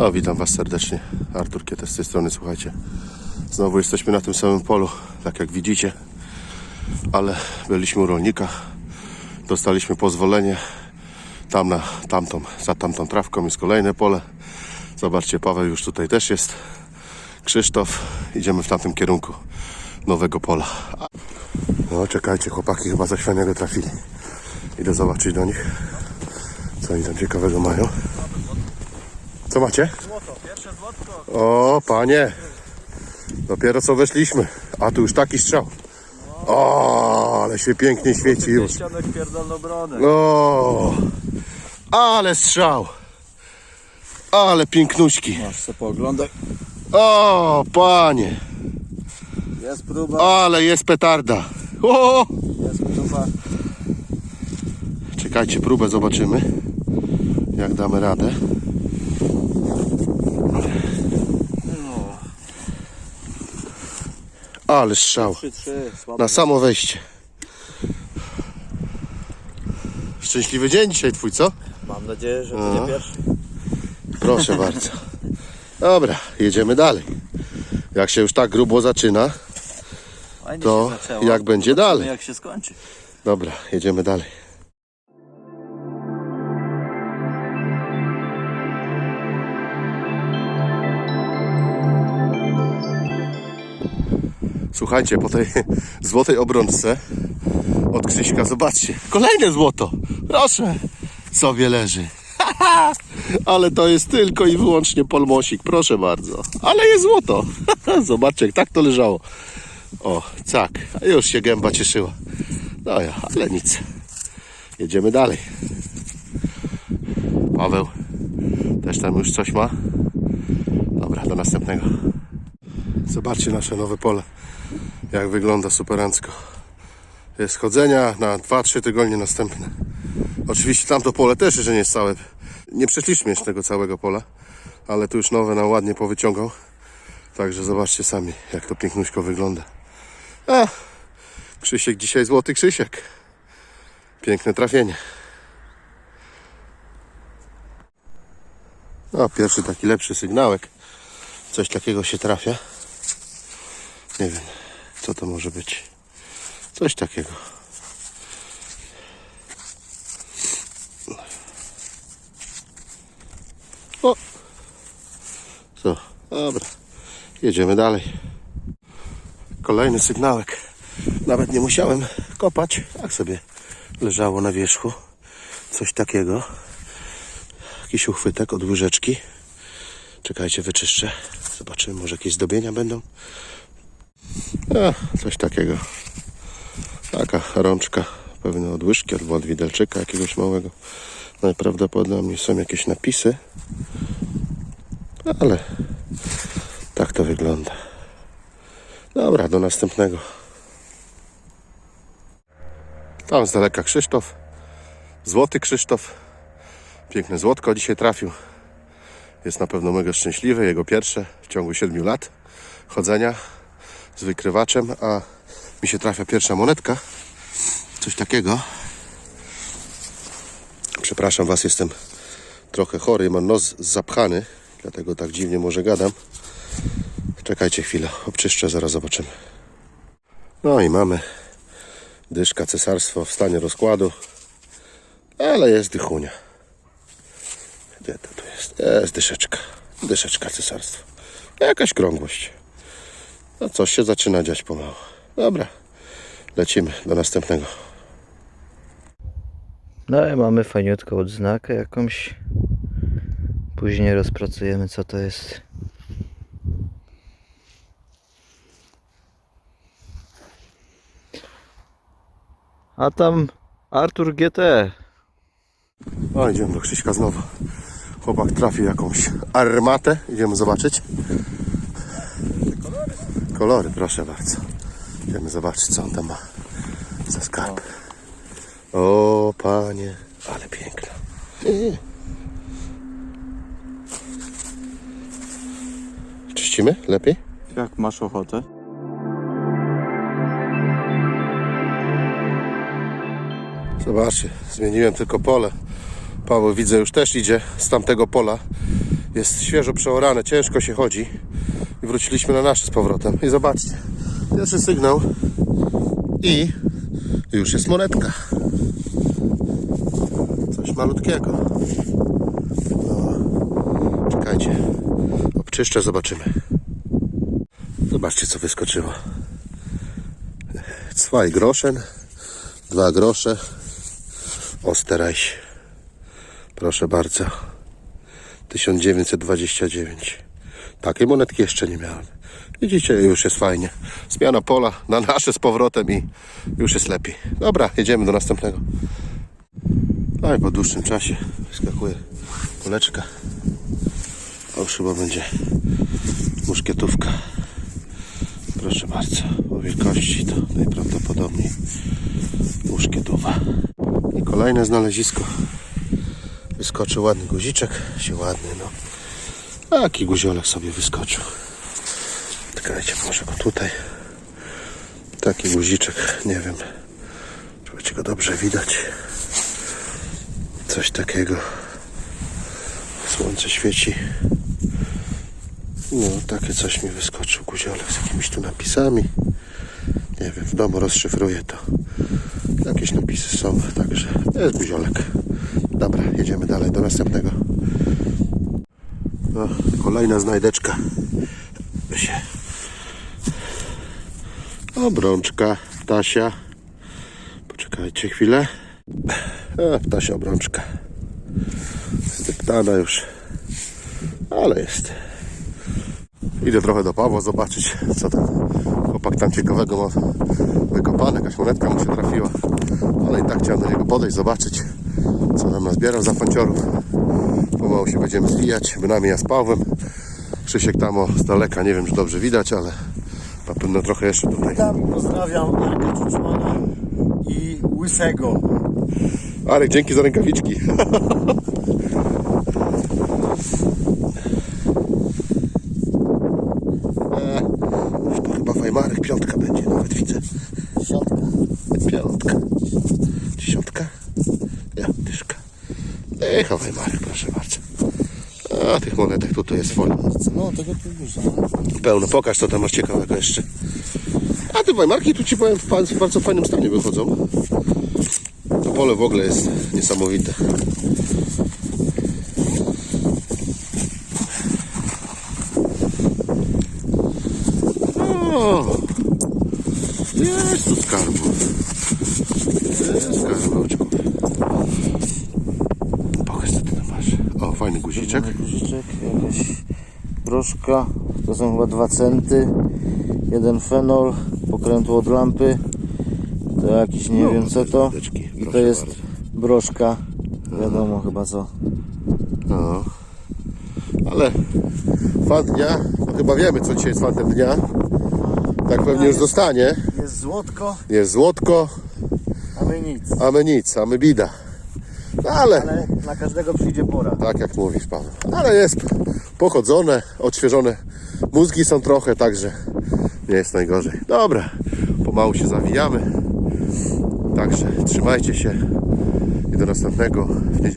No, witam Was serdecznie. Artur Kietes z tej strony, słuchajcie. Znowu jesteśmy na tym samym polu, tak jak widzicie. Ale byliśmy u rolnika. Dostaliśmy pozwolenie. Tam na tamtą, za tamtą trawką jest kolejne pole. Zobaczcie, Paweł już tutaj też jest. Krzysztof. Idziemy w tamtym kierunku nowego pola. No, czekajcie, chłopaki chyba coś fajnego trafili. Idę zobaczyć do nich, co oni tam ciekawego mają. Co macie? Złoto, pierwsze złotko. O, panie. Dopiero co weszliśmy, a tu już taki strzał. O, ale się pięknie świeci już. Ścianek pierdolną bronę. O, ale strzał. Ale pięknuśki. Masz co pooglądać. O, panie. Jest próba, Ale jest petarda. O, jest próba. czekajcie, próbę zobaczymy. Jak damy radę. No, Ale strzał. 3-3, słabo. Na samo wejście. Szczęśliwy dzień dzisiaj twój, co? Mam nadzieję, że to No. nie pierwszy. Proszę bardzo. Dobra, jedziemy dalej. Jak się już tak grubo zaczyna, Fajnie To się zaczęło. jak będzie Zobaczymy, dalej? jak się skończy. dobra, jedziemy dalej. Słuchajcie, po tej złotej obrączce od Krzyśka, zobaczcie, kolejne złoto. Proszę, sobie leży. Ale to jest tylko i wyłącznie polmosik, proszę bardzo. Ale jest złoto. Zobaczcie, jak tak to leżało. O, cak, a już się gęba cieszyła. No ja, ale nic. Jedziemy dalej. Paweł też tam już coś ma. Dobra, do następnego. Zobaczcie nasze nowe pole. Jak wygląda superancko. Jest chodzenia na 2-3 tygodnie następne. Oczywiście tamto pole też jeszcze nie jest całe. Nie przeszliśmy jeszcze tego całego pola, ale tu już nowe nam ładnie powyciągał. Także zobaczcie sami, jak to pięknuśko wygląda. A, Krzysiek dzisiaj złoty Krzysiek. Piękne trafienie. No, pierwszy taki lepszy sygnałek. Coś takiego się trafia. Nie wiem, co to może być. Coś takiego. O! Co? Dobra. Jedziemy dalej. Kolejny sygnałek. Nawet nie musiałem kopać. Tak sobie leżało na wierzchu. Coś takiego. Jakiś uchwytek od łyżeczki. Czekajcie, wyczyszczę. Zobaczymy, może jakieś zdobienia będą. A, coś takiego. Taka rączka. Pewnie od łyżki albo od widelczyka jakiegoś małego. Najprawdopodobniej są jakieś napisy. Ale tak to wygląda. Dobra, do następnego. Tam z daleka Krzysztof. Złoty Krzysztof. Piękne złotko dzisiaj trafił. Jest na pewno mega szczęśliwy. Jego pierwsze w ciągu 7 lat chodzenia z wykrywaczem, a mi się trafia pierwsza monetka. Coś takiego. Przepraszam Was, jestem trochę chory, mam nos zapchany, dlatego tak dziwnie może gadam. Czekajcie chwilę, obczyszczę, zaraz zobaczymy. No i mamy dyszka cesarstwo w stanie rozkładu, ale jest dychunia. Gdzie to tu jest? Jest dyszeczka, dyszeczka cesarstwo. Jakaś krągłość. No coś się zaczyna dziać pomału. Dobra, lecimy do następnego. No i mamy fajniutką odznakę jakąś. Później rozpracujemy co to jest. A tam Artur GT. O, idziemy do Krzyśka znowu. Chłopak trafił jakąś armatę. Idziemy zobaczyć. Kolory, proszę bardzo. Idziemy zobaczyć, co on tam ma za skarb. O, panie, ale piękna. Czyścimy? Lepiej? Jak masz ochotę? Zobaczcie, zmieniłem tylko pole. Paweł widzę już też idzie z tamtego pola. Jest świeżo przeorane, ciężko się chodzi. I wróciliśmy na nasze z powrotem. I zobaczcie, pierwszy sygnał i już jest monetka. Coś malutkiego. No, czekajcie, obczyszczę, zobaczymy. Zobaczcie, co wyskoczyło. Zwei groschen, dwa grosze, Osterreich. Proszę bardzo. 1929. Takiej monetki jeszcze nie miałem. Widzicie, już jest fajnie. Zmiana pola na nasze z powrotem i już jest lepiej. Dobra, jedziemy do następnego. No i po dłuższym czasie wyskakuje kuleczka. O, chyba będzie muszkietówka. Proszę bardzo, o wielkości to najprawdopodobniej muszkietowa. I kolejne znalezisko. Wyskoczył ładny guziczek, się ładny, no. Taki guziolek sobie wyskoczył. Czekajcie, może go tutaj. Taki guziczek, nie wiem, czy będzie go dobrze widać. Coś takiego. Słońce świeci. No, takie coś mi wyskoczył guziolek z jakimiś tu napisami. Nie wiem, w domu rozszyfruję to. Jakieś napisy są, także jest guziolek. Dobra, jedziemy dalej do następnego. No, kolejna znajdeczka. Obrączka, ptasia. Poczekajcie chwilę. A, obrączka. Zdeptana już. Ale jest. Idę trochę do Pawła zobaczyć, co tam chłopak tam ciekawego ma wykopane. Jakaś monetka mu się trafiła. Ale i tak chciałem do niego podejść, zobaczyć, co nam nazbierał za panciorów. Pomału się będziemy zwijać, bynajmniej ja z Pawłem. Krzysiek tam o, z daleka, nie wiem, czy dobrze widać, ale na pewno trochę jeszcze tutaj. Tam pozdrawiam Arka Czuczmana i Łysego. Arek, dzięki za rękawiczki. E, To chyba Fajmarek, piątka będzie, nawet widzę. Siatka. Piątka. Dziesiątka? Ja, dyszka. Ej, Fajmarek, proszę bardzo. A tych monetek tutaj jest folia. No, tego tu dużo. Pełno, pokaż co tam masz ciekawego jeszcze. A te Weimarki tu ci powiem w pa- w bardzo fajnym stanie wychodzą. To pole w ogóle jest niesamowite. O, jest tu skarbów. Jest skarbeczków. Pokaż co ty tam masz. O, fajny guziczek. Guziczek, jakaś broszka. To są chyba dwa centy. Jeden fenol, pokrętło od lampy. To jakiś nie No, wiem co to. I to jest bardzo. broszka. Wiadomo chyba co. No. Ale fan dnia, no chyba wiemy co dzisiaj jest fantem dnia. Tak pewnie już zostanie. Jest złotko, Jest złotko, a my nic. a my nic, a my bida. Ale, Ale na każdego przyjdzie pora. tak jak mówisz Paweł. Ale jest pochodzone, odświeżone. Mózgi są trochę, także nie jest najgorzej. Dobra, pomału się zawijamy. Także trzymajcie się i do następnego w niedzielę.